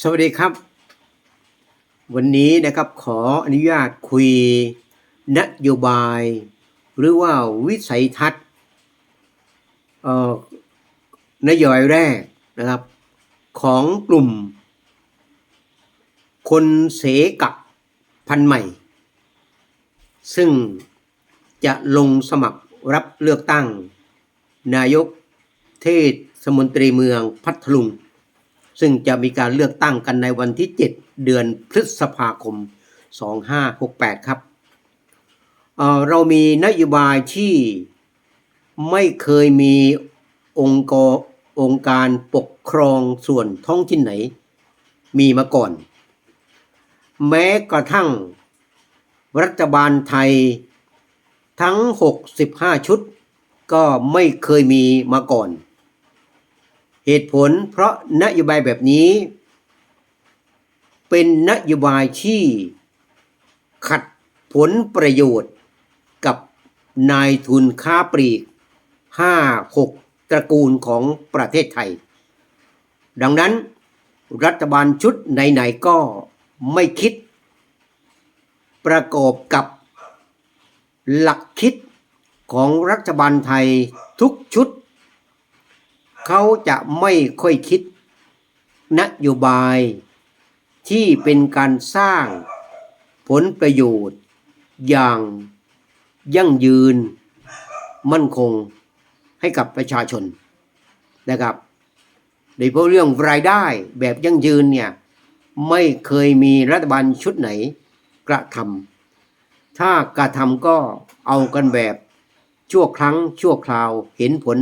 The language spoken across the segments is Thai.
สวัสดีครับ วันนี้นะครับขออนุญาตคุยนโยบาย หรือว่าวิสัยทัศน์เอ่อนโยบายแรกนะครับ ของกลุ่ม คนเสกับพันใหม่ ซึ่งจะลงสมัครรับเลือกตั้ง นายกเทศมนตรีเมืองพัทลุง ซึ่งจะมีการเลือกตั้งกันในวันที่ 7 เดือนพฤษภาคม 2568 ครับเเรามีนโยบายที่ไม่เคยมีองค์กรองค์การปกครองส่วนท้องถิ่นไหน มีมาก่อน แม้กระทั่งรัฐบาลไทยทั้ง 65 ชุด ก็ไม่เคยมีมาก่อน เหตุผลเพราะนโยบายแบบนี้ เป็นนโยบายที่ขัดผลประโยชน์กับนายทุนค้าปลีก 5 6 ตระกูลของประเทศไทย ดังนั้นรัฐบาลชุดไหนๆก็ไม่คิด ประกอบกับหลักคิดของรัฐบาลไทยทุกชุด เขาจะไม่ค่อยคิดนโยบายที่เป็นการสร้างผลประโยชน์ อย่างยั่งยืน มั่นคงให้กับประชาชนนะครับโดยเฉพาะเรื่องรายได้แบบยั่งยืนเนี่ยไม่เคยมีรัฐบาลชุดไหนกระทำถ้ากระทำก็เอากันแบบชั่วครั้งชั่วคราวเห็นผล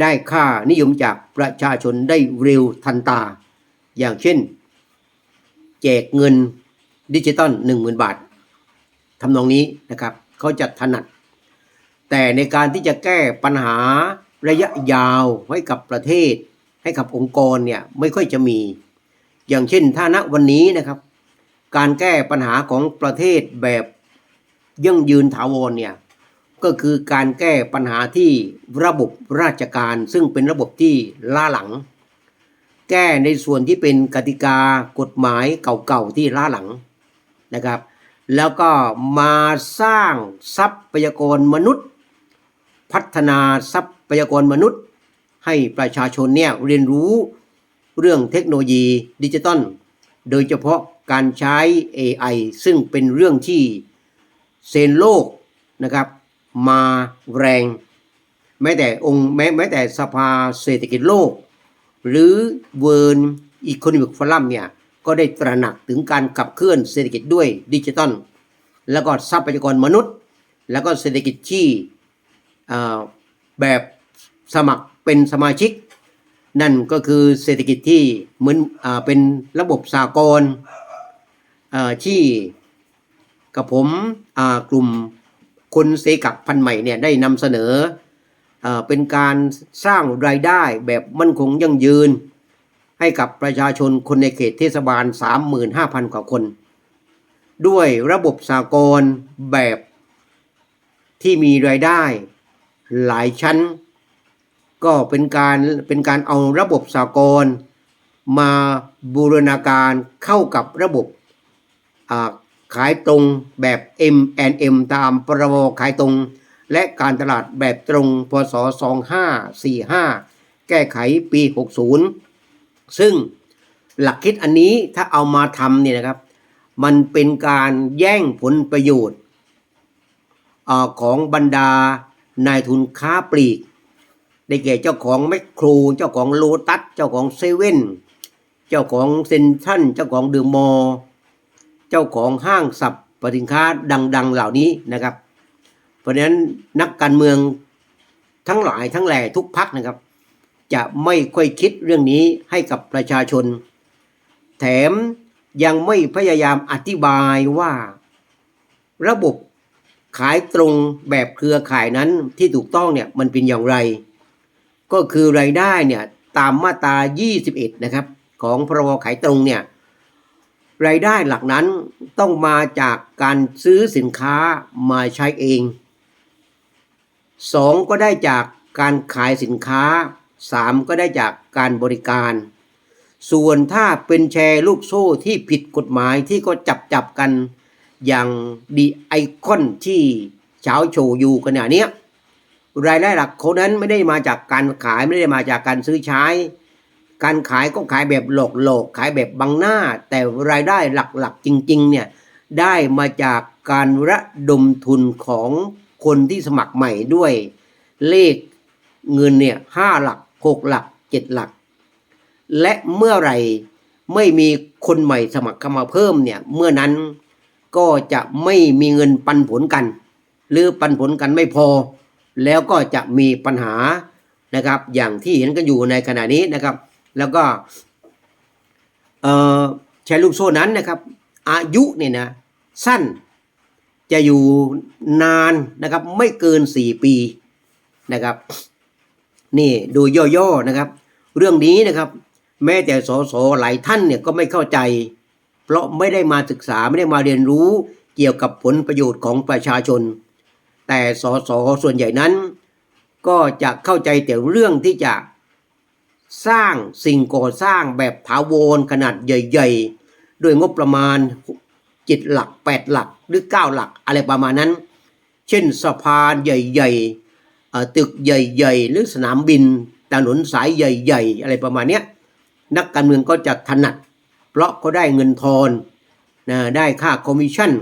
ได้ค่านิยมจากประชาชนได้เร็วทันตา อย่างเช่น แจกเงินดิจิตอล1 0,000 บาททำนองนี้นะครับเขาจะถนัด แต่ในการที่จะแก้ปัญหาระยะยาวให้กับประเทศ ให้กับองค์กรเนี่ยไม่ค่อยจะมี อย่างเช่นถ้าณวันนี้นะครับ การแก้ปัญหาของประเทศแบบยั่งยืนถาวรเนี่ย ก็คือการแก้ปัญหาที่ระบบราชการ ซึ่งเป็นระบบที่ล้าหลัง แก้ในส่วนที่เป็นกติกากฎหมายเก่าๆที่ล้าหลังนะครับ แล้วก็มาสร้างทรัพยากรมนุษย์ พัฒนาทรัพยากรมนุษย์ ให้ประชาชนเนี่ยเรียนรู้เรื่องเทคโนโลยีดิจิตอลโดยเฉพาะการใช้ AI ซึ่งเป็นเรื่องที่เซนโลกนะครับ มาแรง แม้แต่องค์แม้แม้แต่สภาเศรษฐกิจโลก หรือเวิร์นอีโคโนมิกฟอรัมเนี่ย ก็ได้ตระหนักถึงการขับเคลื่อนเศรษฐกิจด้วยดิจิตอลแล้วก็ทรัพยากรมนุษย์ แล้วก็เศรษฐกิจที่แบบสมัครเป็นสมาชิก นั่นก็คือเศรษฐกิจที่เหมือนอเป็นระบบสากลที่กับผมกลุ่ม คนเสกับพันใหม่เนี่ยได้นำเสนออเป็นการสร้างรายได้แบบมั่นคงยั่งยืน ให้กับประชาชนคนในเขตเทศบาล 35,000 กว่าคน ด้วยระบบสากลแบบที่มีรายได้หลายชั้น ก็เป็นการเป็นการเอาระบบสากลมาบูรณาการเข้ากับระบบ ขายตรงแบบ M&M ตามพรบขายตรง และการตลาดแบบตรงพศ 2545 แก้ไขปี 60 ซึ่งหลักคิดอันนี้ถ้าเอามาทำเนี่ยนะครับ มันเป็นการแย่งผลประโยชน์ของบรรดานายทุนค้าปลีก ได้แก่เจ้าของแมคโคร เจ้าของโลตัส เจ้าของเซเว่น เจ้าของเซ็นทรัลเจ้าของเดอะมอลล์ เจ้าของห้างสับปสินค้าดัง ๆเหล่านี้นะครับ เพราะฉะนั้นนักการเมืองทั้งหลายทั้งแหล่ทุกพักนะครับ จะไม่ค่อยคิดเรื่องนี้ให้กับประชาชน แถมยังไม่พยายามอธิบายว่า ระบบขายตรงแบบเครือข่ายนั้นที่ถูกต้องเนี่ยมันเป็นอย่างไร ก็คือรายได้เนี่ยตามมาตรา 21 นะครับ ของพรบขายตรงเนี่ย รายได้หลักนั้นต้องมาจากการซื้อสินค้ามาใช้เองสองก็ได้จากการขายสินค้าสามก็ได้จากการบริการ ส่วนถ้าเป็นแชร์ลูกโซ่ที่ผิดกฎหมายที่ก็จับจับกันอย่างดีไอคอนที่เช้าโชว์อยู่ขณะเนี้ยรายได้หลักเขานั้นไม่ได้มาจากการขายไม่ได้มาจากการซื้อใช้ การขายก็ขายแบบหลอกหลอกขายแบบบังหน้า แต่รายได้หลักๆจริงๆเนี่ยได้มาจากการระดมทุนของคนที่สมัครใหม่ด้วยเลขเงินเนี่ยห้าหลักหกหลักเจ็ดหลัก และเมื่อไหร่ไม่มีคนใหม่สมัครเข้ามาเพิ่มเนี่ยเมื่อนั้นก็จะไม่มีเงินปันผลกัน หรือปันผลกันไม่พอ แล้วก็จะมีปัญหานะครับ อย่างที่เห็นกันอยู่ในขณะนี้นะครับ แล้วก็เอ่อแชร์ลูกโซ่นั้นนะครับ อายุเนี่ยนะสั้นจะอยู่นานนะครับ ไม่เกิน 4 ปีนะครับ นี่ดูย่อๆนะครับ เรื่องนี้นะครับ แม้แต่สสหลายท่านเนี่ยก็ไม่เข้าใจ เพราะไม่ได้มาศึกษาไม่ได้มาเรียนรู้เกี่ยวกับผลประโยชน์ของประชาชน แต่สสส่วนใหญ่นั้น ก็จะเข้าใจแต่เรื่องที่จะ สร้างสิ่งก่อสร้างแบบถาวรขนาดใหญ่ๆ ด้วยงบประมาณจ็ดหลักแปดหลักหรือเก้าหลักอะไรประมาณนั้น เช่นสะพานใหญ่ๆตึกใหญ่ๆ หรือสนามบินถนนสายใหญ่ๆ อะไรประมาณนี้นักการเมืองก็จะถนัด เพราะเขาได้เงินทอนนะได้ค่าคอมมิชชั่น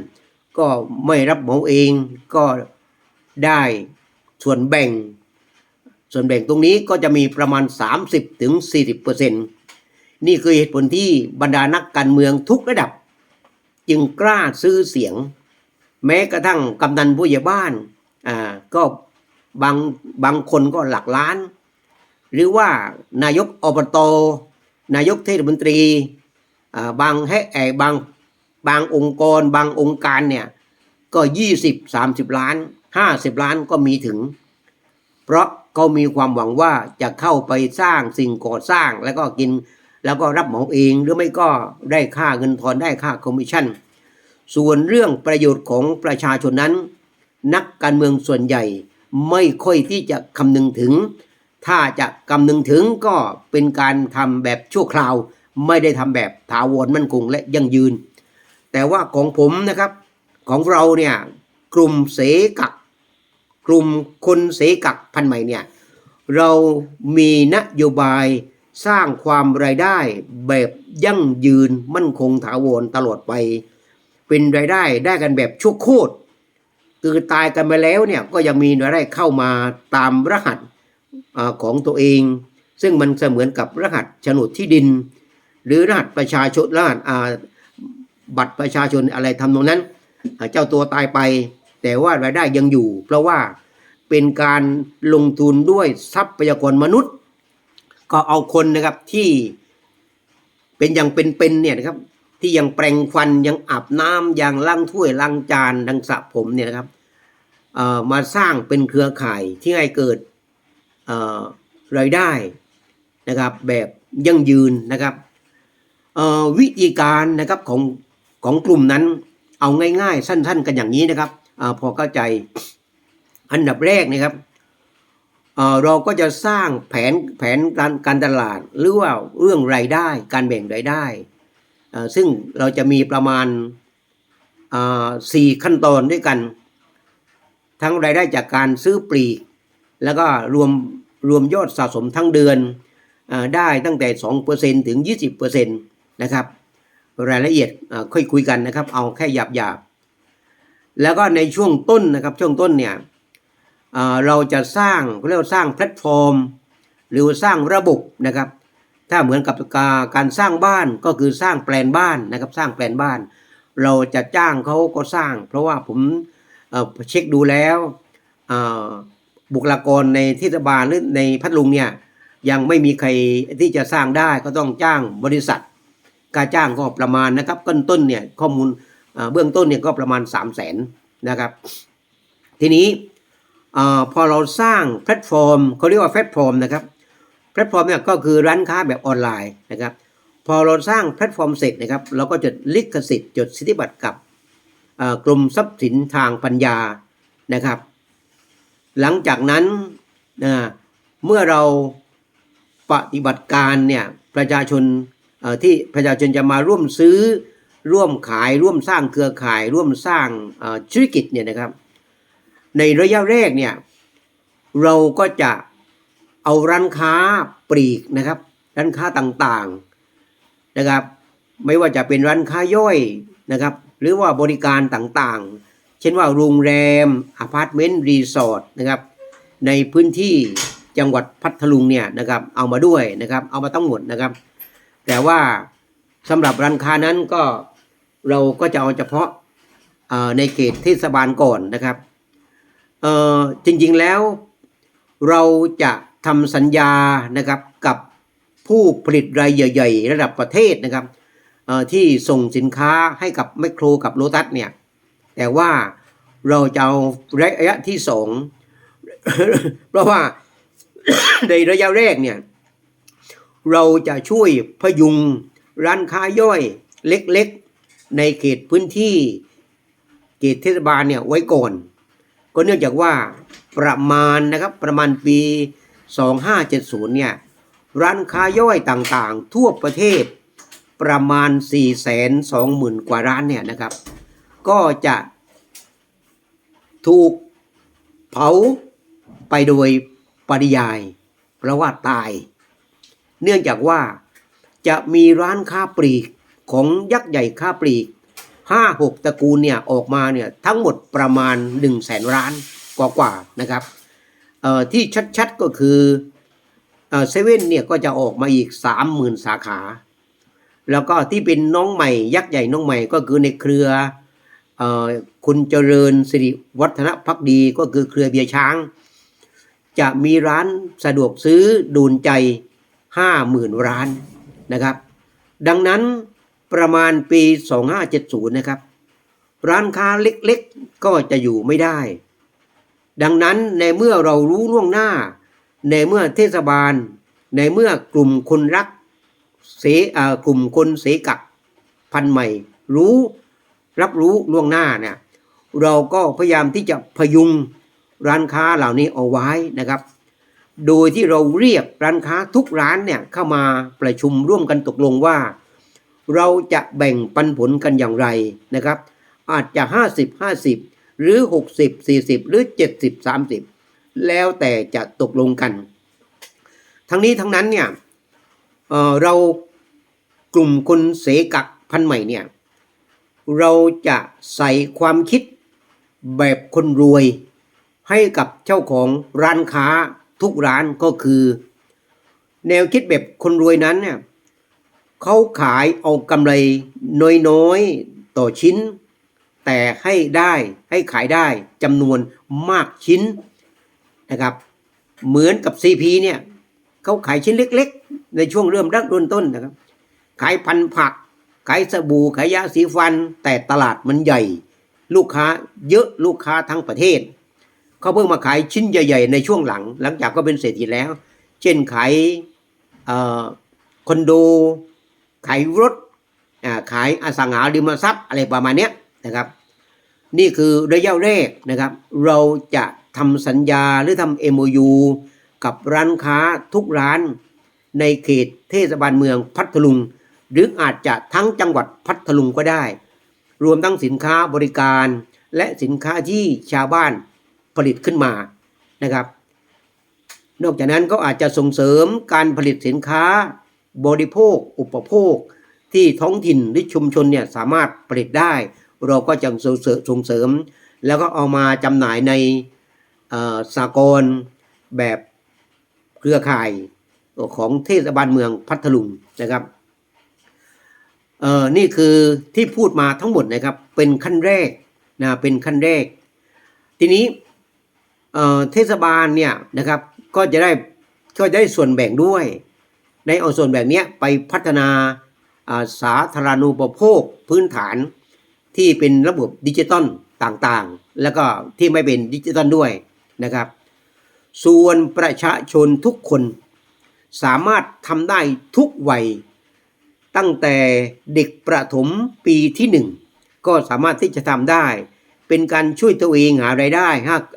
ก็ไม่รับเหมาเองก็ได้ส่วนแบ่ง ส่วนแบ่งตรงนี้ก็จะมีประมาณ 30ถึง40นี่คือเหตุผลที่บรรดานักการเมืองทุกระดับ จึงกล้าซื้อเสียง แม้กระทั่งกำนันผู้ใหญ่บ้านอ่าก็บางบางคนก็หลักล้าน หรือว่านายกอบตนายกเทศมนตรีอ่าบางให้แอบางบางองค์กร บางองค์การเนี่ยก็ 20 30 ล้าน 50 ล้านก็มีถึง เพราะ เขามีความหวังว่าจะเข้าไปสร้างสิ่งก่อสร้างแล้วก็กิน แล้วก็รับเหมาเองหรือไม่ก็ได้ค่าเงินทอนได้ค่าคอมมิชชั่น ส่วนเรื่องประโยชน์ของประชาชนนั้น นักการเมืองส่วนใหญ่ไม่ค่อยที่จะคำนึงถึง ถ้าจะคำนึงถึงก็เป็นการทำแบบชั่วคราว ไม่ได้ทำแบบถาวรมั่นคงและยั่งยืน แต่ว่าของผมนะครับของเราเนี่ยกลุ่มเสกัก กลุ่มคนเสกักพันใหม่เนี่ยเรามีนโยบายสร้างความรายได้แบบยั่งยืนมั่นคงถาวรตลอดไป เป็นรายได้ได้กันแบบชั่วโคตรคือตายกันไปแล้วเนี่ยก็ยังมีรายได้เข้ามาตามรหัสอของตัวเอง ซึ่งมันเสมือนกับรหัสโฉนดที่ดิน หรือรหัสประชาชนรหัสบัตรประชาชนอะไรทำตรงนั้น เจ้าตัวตายไป แต่ว่ารายได้ยังอยู่ เพราะว่าเป็นการลงทุนด้วยทรัพยากรมนุษย์ ก็เอาคนนะครับที่เป็นอย่างเป็นๆเนี่ยนะครับที่ยังแปรงฟันยังอาบน้ำยังล้างถ้วยล้างจานดังสระผมเนี่ยนะครับมาสร้างเป็นเครือข่ายที่ให้เกิดรายได้นะครับแบบยั่งยืนนะครับวิธีการนะครับของของกลุ่มนั้นเอาง่ายๆ สั้น ๆ กันอย่างนี้นะครับ อพอเข้าใจ อันดับแรกนะครับเเราก็จะสร้างแผนแผนการการตลาด หรือว่าเรื่องรายได้การแบ่งรายได้ ซึ่งเราจะมีประมาณสี่ขั้นตอนด้วยกัน ทั้งรายได้จากการซื้อปลีก แล้วก็รวมรวมยอดสะสมทั้งเดือนอได้ตั้งแต่ 2%ถึง 20%นะครับ รายละเอียดค่อยคุยกันนะครับ เอาแค่หยาบหยาบ แล้วก็ในช่วงต้นนะครับช่วงต้นเนี่ยเราจะสร้างเรียกว่าสร้างแพลตฟอร์ม หรือสร้างระบบนะครับ ถ้าเหมือนกับการสร้างบ้านก็คือสร้างแปลนบ้านนะครับ สร้างแปลนบ้าน เราจะจ้างเขาก็สร้าง เพราะว่าผมเอ่อเช็คดูแล้วบุคลากรในเทศบาลหรือในพัทลุงเนี่ยยังไม่มีใครที่จะสร้างได้ก็ต้องจ้างบริษัท การจ้างก็ประมาณนะครับต้นต้นเนี่ยข้อมูล เบื้องต้นเนี่ยก็ประมาณ 3 0 0แสนนะครับ ทีนี้พอเราสร้างแพลตฟอร์มเขาเรียกว่าแพลตฟอร์มนะครับแพลตฟอร์มเนี่ยก็คือร้านค้าแบบออนไลน์นะครับ พอเราสร้างแพลตฟอร์มเสร็จนะครับ เราก็จดลิขสิทธิ์จดสิทธิบัตรกับอ่ากรมทรัพย์สินทางปัญญานะครับ หลังจากนั้นนะเมื่อเราปฏิบัติการเนี่ยประชาชนที่ประชาชนจะมาร่วมซื้อ ร่วมขายร่วมสร้างเครือข่าย ร่วมสร้างธุรกิจเนี่ยนะครับ ในระยะแรกเนี่ยเราก็จะเอาร้านค้าปลีกนะครับร้านค้าต่างๆนะครับ ไม่ว่าจะเป็นร้านค้าย่อยนะครับ หรือว่าบริการต่างๆ เช่นว่าโรงแรมอพาร์ตเมนต์รีสอร์ทนะครับในพื้นที่จังหวัดพัทลุงเนี่ยนะครับเอามาด้วยนะครับเอามาทั้งหมดนะครับ แต่ว่าสำหรับร้านค้านั้นก็ เราก็จะเอาเฉพาะในเขตเทศบาลก่อนนะครับจริงๆแล้วเราจะทำสัญญานะครับกับผู้ผลิตรายใหญ่ ๆ ระดับประเทศนะครับที่ส่งสินค้าให้กับแมโครกับโลตัสเนี่ยแต่ว่าเราจะเอาระยะที่สองเพราะว่าในระยะแรกเนี่ยเราจะช่วยพยุงร้านค้าย่อยเล็กๆ ในเขตพื้นที่เขตเทศบาลเนี่ยไว้ก่อน ก็เนื่องจากว่าประมาณนะครับประมาณปี 2570 เนี่ยร้านค้าย่อยต่างๆ ทั่วประเทศประมาณ 420,000 กว่าร้านเนี่ยนะครับ ก็จะถูกเผาไปโดยปริยายเพราะว่าตาย เนื่องจากว่าจะมีร้านค้าปลีก ของยักษ์ใหญ่ค้าปลีกห้าหกตระกูลเนี่ยออกมาเนี่ยทั้งหมดประมาณ1นึ่งแสนร้านกว่าๆนะครับที่ชัดๆก็คือเซเว่นเนี่ยก็จะออกมาอีก 30,000 สาขา แล้วก็ที่เป็นน้องใหม่ยักษ์ใหญ่น้องใหม่ก็คือในเครือคุณเจริญสิริวัฒนพักดีก็คือเครือเบียร์ช้าง จะมีร้านสะดวกซื้อดูนใจ 50,000 ร้านนะครับ ดังนั้น ประมาณปี 2570 นะครับ ร้านค้าเล็กๆ ก็จะอยู่ไม่ได้ ดังนั้นในเมื่อเรารู้ล่วงหน้า ในเมื่อเทศบาล ในเมื่อกลุ่มคนรักเส่กลุ่มคนเสกักพันใหม่ รู้รับรู้ล่วงหน้าเนี่ยเราก็พยายามที่จะพยุงร้านค้าเหล่านี้เอาไว้นะครับ โดยที่เราเรียกร้านค้าทุกร้านเนี่ยเข้ามาประชุมร่วมกันตกลงว่า เราจะแบ่งปันผลกันอย่างไรนะครับ อาจจะ 50 50 หรือ 60 40 หรือ 70 30 แล้วแต่จะตกลงกัน ทั้งนี้ทั้งนั้นเนี่ยเเรากลุ่มคนเสกักพันใหม่เนี่ยเราจะใส่ความคิดแบบคนรวยให้กับเจ้าของร้านค้าทุกร้านก็คือ แนวคิดแบบคนรวยนั้นเนี่ย เขาขายเอากำไรน้อยๆต่อชิ้น แต่ให้ได้ให้ขายได้จำนวนมากชิ้นนะครับ เหมือนกับ CP เนี่ยเขาขายชิ้นเล็กๆ ในช่วงเริ่มรักเริ่มต้นนะครับ ขายพันผัก ขายสบู่ขายยาสีฟัน แต่ตลาดมันใหญ่ ลูกค้าเยอะลูกค้าทั้งประเทศเขาเพิ่งมาขายชิ้นใหญ่ ๆ ในช่วงหลัง หลังจากก็เป็นเศรษฐีแล้ว เช่นขายคอนโด ขายรถขายอสังหาริมทรัพย์อะไรประมาณนี้นะครับ นี่คือระยะแรกนะครับ เราจะทำสัญญาหรือทำ MOU กับร้านค้าทุกร้านในเขตเทศบาลเมืองพัทลุง หรืออาจจะทั้งจังหวัดพัทลุงก็ได้ รวมทั้งสินค้าบริการและสินค้าที่ชาวบ้านผลิตขึ้นมานะครับ นอกจากนั้นก็อาจจะส่งเสริมการผลิตสินค้า บริโภค อุปโภค ที่ท้องถิ่นหรือชุมชนเนี่ยสามารถผลิตได้ เราก็จะส่งเสริมส่งเสริม แล้วก็เอามาจำหน่ายในสากลแบบเครือข่ายของเทศบาลเมืองพัทลุงนะครับเออนี่คือที่พูดมาทั้งหมดนะครับเป็นขั้นแรกนะเป็นขั้นแรก ทีนี้เออเทศบาลเนี่ยนะครับก็จะได้ก็ได้ส่วนแบ่งด้วย ในเอาส่วนแบ่งเนี้ไปพัฒนาสาธารณูปโภคพื้นฐานที่เป็นระบบดิจิตอลต่างๆ แล้วก็ที่ไม่เป็นดิจิตอลด้วยนะครับ ส่วนประชาชนทุกคนสามารถทำได้ทุกวัย ตั้งแต่เด็กประถมปีที่หนึ่งก็สามารถที่จะทำได้ เป็นการช่วยตัวเองหารายได้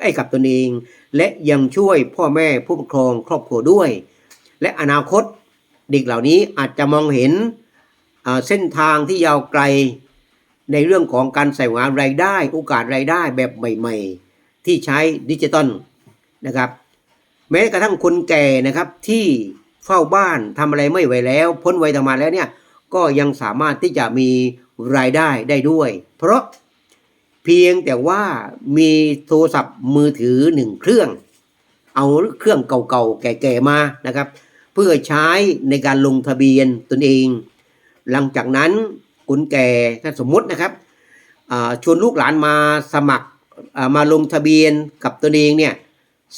ให้กับตนเอง และยังช่วยพ่อแม่ผู้ปกครองครอบครัวด้วย และอนาคต เด็กเหล่านี้อาจจะมองเห็นเส้นทางที่ยาวไกลในเรื่องของการใส่งารายได้ โอกาสรายได้แบบใหม่ๆ ที่ใช้ดิจิตอลนะครับ แม้กระทั่งคนแก่นะครับที่เฝ้าบ้านทำอะไรไม่ไหวแล้ว พ้นวัยทำงานแล้วเนี่ยก็ยังสามารถที่จะมีรายได้ได้ด้วย เพราะเพียงแต่ว่ามีโทรศัพท์มือถือหนึ่งเครื่อง เอาเครื่องเก่าๆแก่ๆมานะครับ เพื่อใช้ในการลงทะเบียนตนเอง หลังจากนั้นคนแก่ถ้าสมมตินะครับชวนลูกหลานมาสมัครมาลงทะเบียนกับตนเองเนี่ย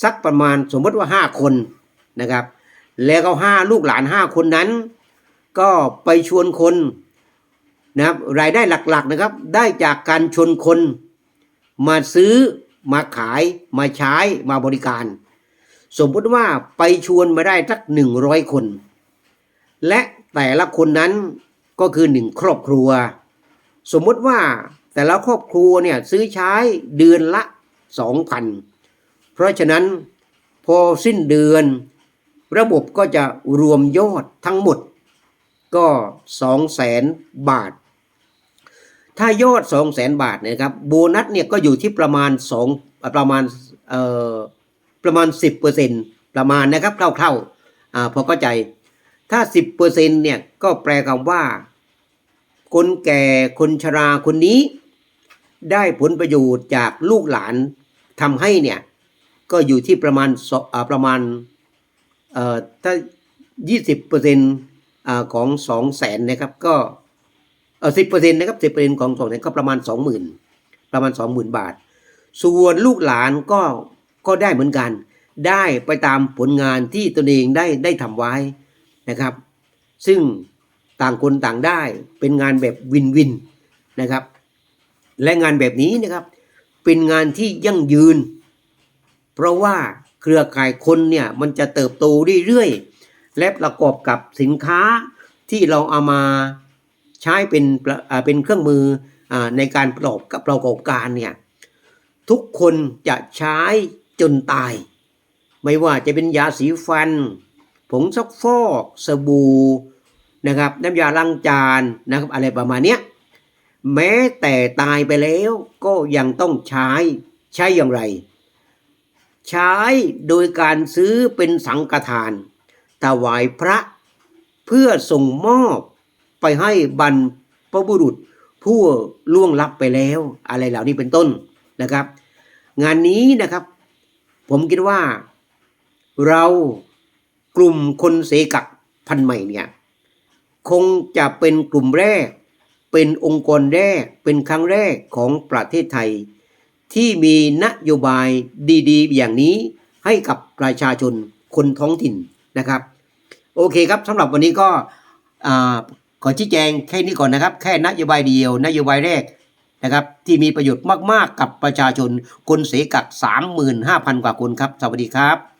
สักประมาณสมมติว่า 5 คนนะครับ แล้วก็ห้าลูกหลาน 5 คนนั้น ก็ไปชวนคนนะครับรายได้หลักๆนะครับ ได้จากการชวนคนมาซื้อมาขายมาใช้มาบริการ สมมติว่าไปชวนมาได้สักหนึ่งร้อยคน และแต่ละคนนั้นก็คือหนึ่งครอบครัว สมมติว่าแต่ละครอบครัวเนี่ยซื้อใช้เดือนละสองพันเพราะฉะนั้นพอสิ้นเดือน ระบบก็จะรวมยอดทั้งหมด ก็สองแสนบาท ถ้ายอดสองแสนบาทเนยนะครับโบนัสเนี่ยก็อยู่ที่ประมาณสองประมาณเอ่อ ประมาณ 10%ประมาณนะครับคร่าวๆอ่าพอเข้าใจ ถ้า 10%เนี่ยก็แปลคำว่า คนแก่คนชราคนนี้ ได้ผลประโยชน์จากลูกหลานทำให้เนี่ย ก็อยู่ที่ประมาณประมาณเอ่อถ้า 20%อ่าของ 2 0 0แสนนะครับก็เออ10%นต์นะครับ10%ของ2แสนก็ประมาณ20,000ประมาณ20,000บาท ส่วนลูกหลานก็ ก็ได้เหมือนกัน ได้ไปตามผลงานที่ตนเองได้ได้ทำไว้นะครับ ซึ่งต่างคนต่างได้เป็นงานแบบวินวินนะครับ และงานแบบนี้นะครับ เป็นงานที่ยั่งยืน เพราะว่าเครือข่ายคนเนี่ยมันจะเติบโตเรื่อยๆและประกอบกับสินค้าที่เราเอามาใช้เป็นเป็นเครื่องมือในการประกอบกับประกอบการเนี่ยทุกคนจะใช้ จนตาย ไม่ว่าจะเป็นยาสีฟัน ผงซักฟอกสบู่นะครับ น้ำยาล้างจานนะครับ อะไรประมาณเนี้ยแม้แต่ตายไปแล้วก็ยังต้องใช้ใช้อย่างไร ใช้โดยการซื้อเป็นสังฆทานถวายพระเพื่อส่งมอบไปให้บรรพบุรุษผู้ล่วงลับไปแล้ว อะไรเหล่านี้เป็นต้นนะครับ งานนี้นะครับ ผมคิดว่า เรากลุ่มคนเสกักพันใหม่เนี่ยคงจะเป็นกลุ่มแรก เป็นองค์กรแรก เป็นครั้งแรกของประเทศไทย ที่มีนโยบายดีๆ อย่างนี้ให้กับประชาชนคนท้องถิ่นนะครับ โอเคครับสำหรับวันนี้ก็อขอชี้แจงแค่นี้ก่อนนะครับ แค่นโยบายเดียวนโยบายแรก นะครับที่มีประโยชน์มากๆกับประชาชนคนเสกัก35,000 กว่าคนครับ สวัสดีครับ